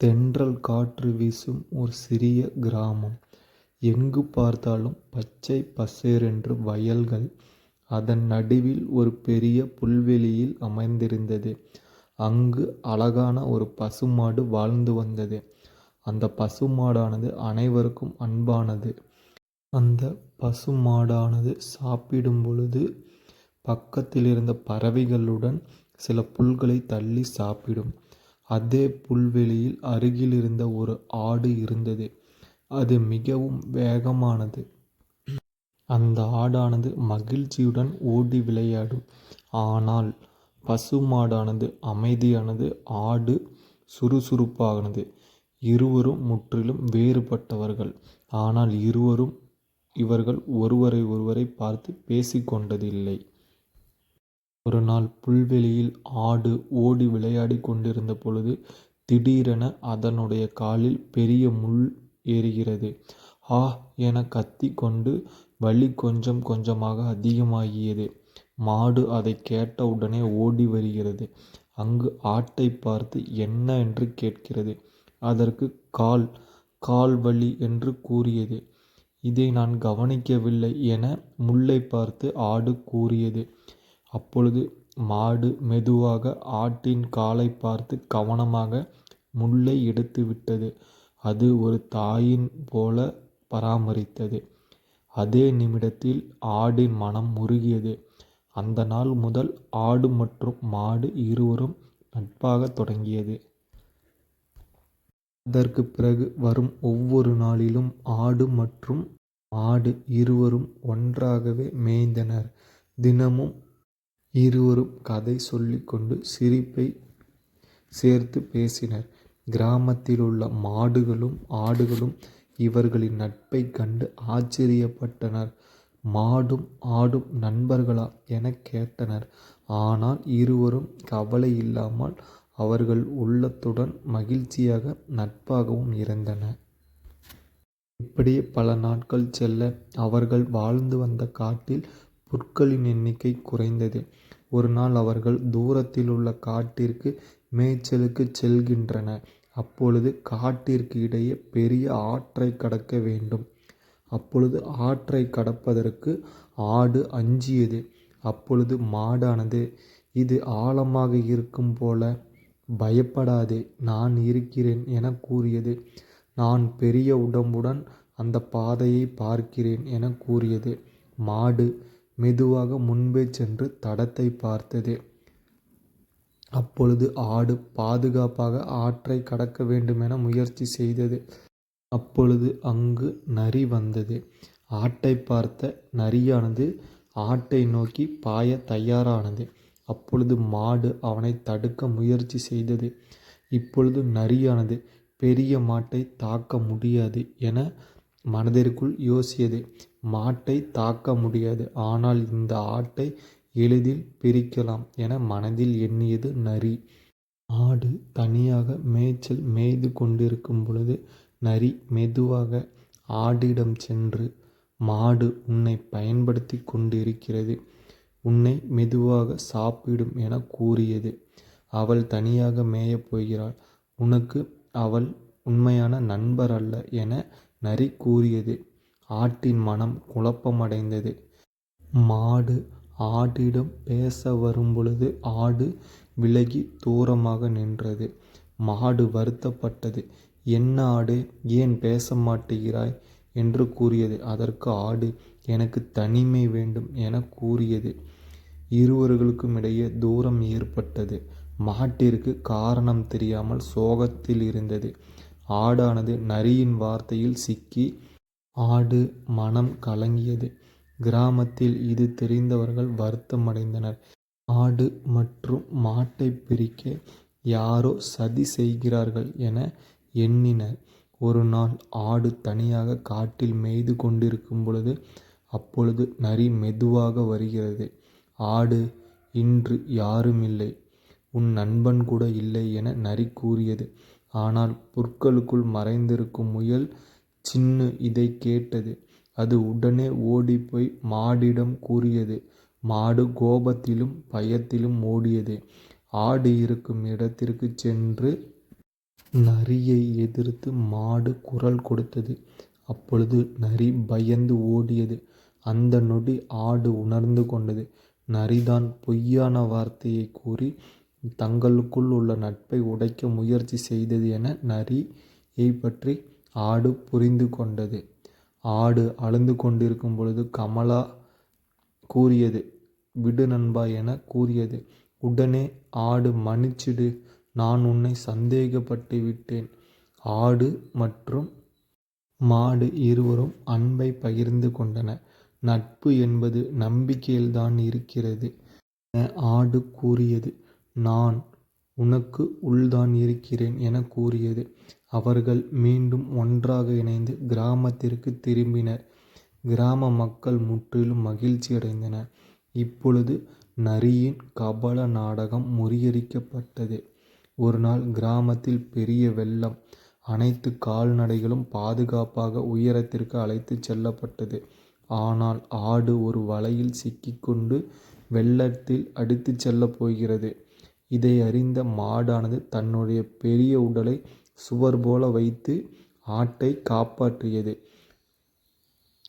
தென்றல் காற்று வீசும் ஒரு சிறிய கிராமம். எங்கு பார்த்தாலும் பச்சை பசேரென்று வயல்கள். அதன் நடுவில் ஒரு பெரிய புல்வெளியில் அமைந்திருந்தது. அங்கு அழகான ஒரு பசுமாடு வாழ்ந்து வந்தது. அந்த பசுமாடானது அனைவருக்கும் அன்பானது. அந்த பசுமாடானது சாப்பிடும் பொழுது பக்கத்தில் இருந்த பறவைகளுடன் சில புல்களை தள்ளி சாப்பிடும். அதே புல்வெளியில் அருகிலிருந்த ஒரு ஆடு இருந்தது. அது மிகவும் வேகமானது. அந்த ஆடானது மகிழ்ச்சியுடன் ஓடி விளையாடும். ஆனால் பசுமாடானது அமைதியானது ஆடு சுறுசுறுப்பானது. இருவரும் முற்றிலும் வேறுபட்டவர்கள். ஆனால் இருவரும் இவர்கள் ஒருவரை ஒருவரை பார்த்து பேசிக் ஒரு நாள் புல்வெளியில் ஆடு ஓடி விளையாடிக் கொண்டிருந்த பொழுது திடீரென அதனுடைய காலில் பெரிய முள் ஏறுகிறது. ஆ! எனக் கத்திக் கொண்டு வலி கொஞ்சம் கொஞ்சமாக அதிகமாகியது. மாடு அதைக் கேட்டவுடனே ஓடி வருகிறது. அங்கு ஆட்டைப் பார்த்து என்ன என்று கேட்கிறது. அதற்கு கால் கால் வலி என்று கூறியது. இதை நான் கவனிக்கவில்லை என முள்ளைப் பார்த்து ஆடு கூறியது. அப்பொழுது மாடு மெதுவாக ஆட்டின் காலைப் பார்த்து கவனமாக முள்ளை எடுத்துவிட்டது. அது ஒரு தாயின் போல பராமரித்தது. அதே நிமிடத்தில் ஆடின் மனம் உருகியது. அந்த நாள் முதல் ஆடு மற்றும் மாடு இருவரும் நட்பாகத் தொடங்கியது. அதற்குப் பிறகு வரும் ஒவ்வொரு நாளிலும் ஆடு மற்றும் மாடு இருவரும் ஒன்றாகவே மேய்ந்தனர். தினமும் இருவரும் கதை சொல்லிக்கொண்டு சிரிப்பை சிரிப்பைச் சேர்த்துப் பேசினர். கிராமத்திலுள்ள மாடுகளும் ஆடுகளும் இவர்களின் நட்பைக் கண்டு ஆச்சரியப்பட்டனர். மாடும் ஆடும் நண்பர்களா? எனக் கேட்டனர். ஆனால் இருவரும் கவலையில்லாமல் அவர்கள் உள்ளத்துடன் மகிழ்ச்சியாக நட்பாகவும் இருந்தனர். இப்படியே பல நாட்கள் செல்ல அவர்கள் வாழ்ந்து வந்த காட்டில் புற்களின் எண்ணிக்கை குறைந்தது. ஒரு நாள் அவர்கள் தூரத்திலுள்ள காட்டிற்கு மேய்ச்சலுக்குச் செல்கின்றனர். அப்பொழுது காட்டிற்கு இடையே பெரிய ஆற்றைக் கடக்க வேண்டும். அப்பொழுது ஆற்றைக் கடப்பதற்கு ஆடு அஞ்சியது. அப்பொழுது மாடானது இது ஆழமாக இருக்கும் போல. பயப்படாதே நான் இருக்கிறேன் எனக் கூறியது. நான் பெரிய உடம்புடன் அந்தப் பாதையைப் பார்க்கிறேன் எனக் கூறியது. மாடு மெதுவாக முன்பே சென்று தடத்தை பார்த்தது. அப்பொழுது ஆடு பாதுகாப்பாக ஆற்றை கடக்க வேண்டுமென முயற்சி செய்தது. அப்பொழுது அங்கு நரி வந்தது. ஆட்டை பார்த்த நரியானது ஆட்டை நோக்கி பாய தயாரானது. அப்பொழுது மாடு அவனை தடுக்க முயற்சி செய்தது. இப்பொழுது நரியானது பெரிய மாட்டை தாக்க முடியாது என மனதிற்குள் யோசியது மாட்டைத் தாக்க முடியாது. ஆனால் இந்த ஆட்டை எளிதில் பிரிக்கலாம் என மனதில் எண்ணியது நரி. ஆடு தனியாக மேய்ச்சல் மேய்து கொண்டிருக்கும் பொழுது நரி மெதுவாக ஆடிடம் சென்று மாடு உன்னைப் பயன்படுத்திக் கொண்டிருக்கிறது. உன்னை மெதுவாகச் சாப்பிடும் எனக் கூறியது. அவள் தனியாக மேயப் போகிறாள். உனக்கு அவள் உண்மையான நண்பர் அல்ல என நரி கூறியது. ஆட்டின் மனம் குழப்பமடைந்தது. மாடு ஆட்டிடம் பேச வரும்பொழுது ஆடு விலகி தூரமாக நின்றது. மாடு வருத்தப்பட்டது. என்ன ஆடே. ஏன் பேச மாட்டேகிறாய் என்று கூறியது. அதற்கு ஆடு எனக்கு தனிமை வேண்டும் என கூறியது. இருவர்களுக்கும் இடையே தூரம் ஏற்பட்டது. மாட்டிற்கு காரணம் தெரியாமல் சோகத்தில் இருந்தது. ஆடானது நரியின் வார்த்தையில் சிக்கி ஆடு மனம் கலங்கியது. கிராமத்தில் இது தெரிந்தவர்கள் வருத்தமடைந்தனர். ஆடு மற்றும் மாட்டைப் பிரிக்க யாரோ சதி செய்கிறார்கள் என எண்ணினர். ஒரு நாள் ஆடு தனியாக காட்டில் மேய்ந்து கொண்டிருக்கும் பொழுது அப்பொழுது நரி மெதுவாக வருகிறது. ஆடு இன்று யாருமில்லை. உன் நண்பன் கூட இல்லை என நரி கூறியது. ஆனால் புற்களுக்குள் மறைந்திருக்கும் முயல் சின்னு இதைக் கேட்டது. அது உடனே ஓடிப்போய் மாடிடம் கூறியது. மாடு கோபத்திலும் பயத்திலும் ஓடியது. ஆடு இருக்கும் இடத்திற்குச் சென்று நரியை எதிர்த்து மாடு குரல் கொடுத்தது அப்பொழுது நரி பயந்து ஓடியது அந்த நொடி ஆடு உணர்ந்து கொண்டது நரிதான் பொய்யான வார்த்தையை கூறி தங்களுக்குள் உள்ள நட்பை உடைக்க முயற்சி செய்தது என நரியை பற்றி ஆடு புரிந்து கொண்டது. ஆடு அழுந்து கொண்டிருக்கும் பொழுது கமலா கூறியது விடு நண்பா என கூறியது. உடனே ஆடு மன்னிச்சிடு நான் உன்னை சந்தேகப்பட்டு விட்டேன். ஆடு மற்றும் மாடு இருவரும் அன்பை பகிர்ந்து கொண்டன. நட்பு என்பது நம்பிக்கையில்தான் இருக்கிறது என ஆடு கூறியது. நான் உனக்கு உள்தான் இருக்கிறேன் என கூறியது. அவர்கள் மீண்டும் ஒன்றாக இணைந்து கிராமத்திற்கு திரும்பினர். கிராம மக்கள் முற்றிலும் மகிழ்ச்சி அடைந்தனர். இப்பொழுது நரியின் கபல நாடகம் முறியடிக்கப்பட்டது. ஒரு நாள் கிராமத்தில் பெரிய வெள்ளம் அனைத்து கால்நடைகளும் பாதுகாப்பாக உயரத்திற்கு அழைத்து செல்லப்பட்டது. ஆனால் ஆடு ஒரு வலையில் சிக்கிக்கொண்டு வெள்ளத்தில் அடித்துச் செல்லப் போகிறது. இதை அறிந்த மாடானது தன்னுடைய பெரிய உடலை சுவர் போல வைத்து ஆட்டை காப்பாற்றியது.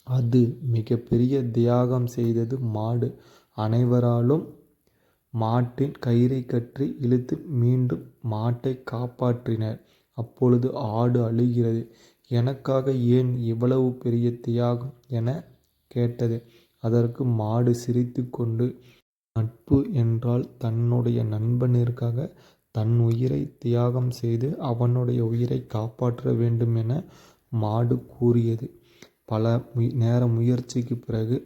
அது மிகப்பெரிய தியாகம் செய்தது மாடு. அனைவராலும் மாட்டின் கயிறை கற்றி இழுத்து மீண்டும் மாட்டை காப்பாற்றினர். அப்பொழுது ஆடு அழுகிறது. எனக்காக ஏன் இவ்வளவு பெரிய தியாகம்? என கேட்டது. அதற்கு மாடு சிரித்து கொண்டு நட்பு என்றால் தன்னுடைய நண்பனிற்காக தன் உயிரை தியாகம் செய்து அவனுடைய உயிரை காப்பாற்ற வேண்டும் என மாடு கூறியது. பல நேர முயற்சிக்கு பிறகு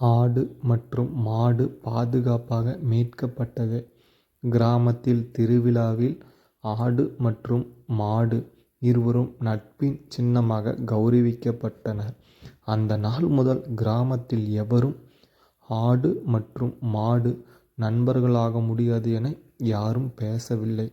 ஆடு மற்றும் மாடு பாதுகாப்பாக மீட்கப்பட்டது. கிராமத்தில் திருவிழாவில் ஆடு மற்றும் மாடு இருவரும் நட்பின் சின்னமாக கௌரவிக்கப்பட்டனர். அந்த நாள் முதல் கிராமத்தில் எவரும் ஆடு மற்றும் மாடு நண்பர்களாக முடியாது என யாரும் பேசவில்லை.